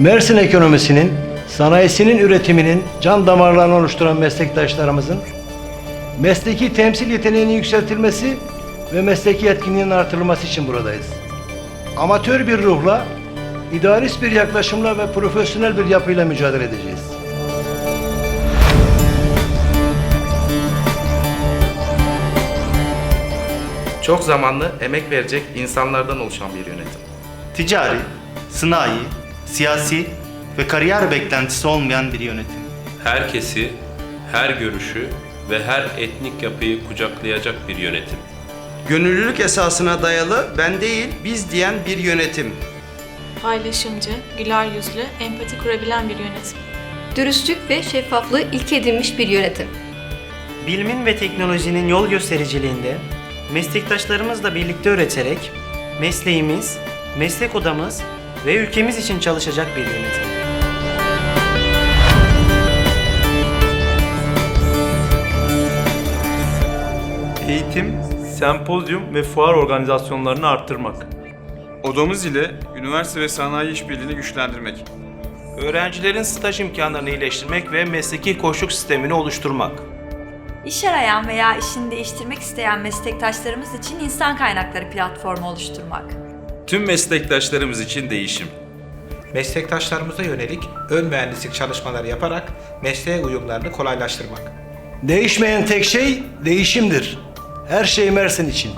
Mersin ekonomisinin, sanayisinin üretiminin can damarlarını oluşturan meslektaşlarımızın mesleki temsil yeteneğinin yükseltilmesi ve mesleki yetkinliğinin artırılması için buradayız. Amatör bir ruhla, idealist bir yaklaşımla ve profesyonel bir yapıyla mücadele edeceğiz. Çok zamanlı, emek verecek insanlardan oluşan bir yönetim. ticari, sınai, siyasi ve kariyer beklentisi olmayan bir yönetim. herkesi, her görüşü ve her etnik yapıyı kucaklayacak bir yönetim. Gönüllülük esasına dayalı ben değil biz diyen bir yönetim. paylaşımcı, güler yüzlü, empati kurabilen bir yönetim. Dürüstlük ve şeffaflığı ilke edinmiş bir yönetim. Bilimin ve teknolojinin yol göstericiliğinde meslektaşlarımızla birlikte üreterek mesleğimiz, meslek odamız ve ülkemiz için çalışacak bir yönetim. Eğitim, sempozyum ve fuar organizasyonlarını arttırmak. Odamız ile üniversite ve sanayi işbirliğini güçlendirmek. Öğrencilerin staj imkanlarını iyileştirmek ve mesleki koçluk sistemini oluşturmak. İş arayan veya işini değiştirmek isteyen meslektaşlarımız için insan kaynakları platformu oluşturmak. Tüm meslektaşlarımız için değişim. Meslektaşlarımıza yönelik ön mühendislik çalışmaları yaparak mesleğe uyumlarını kolaylaştırmak. Değişmeyen tek şey değişimdir. Her şey Mersin için.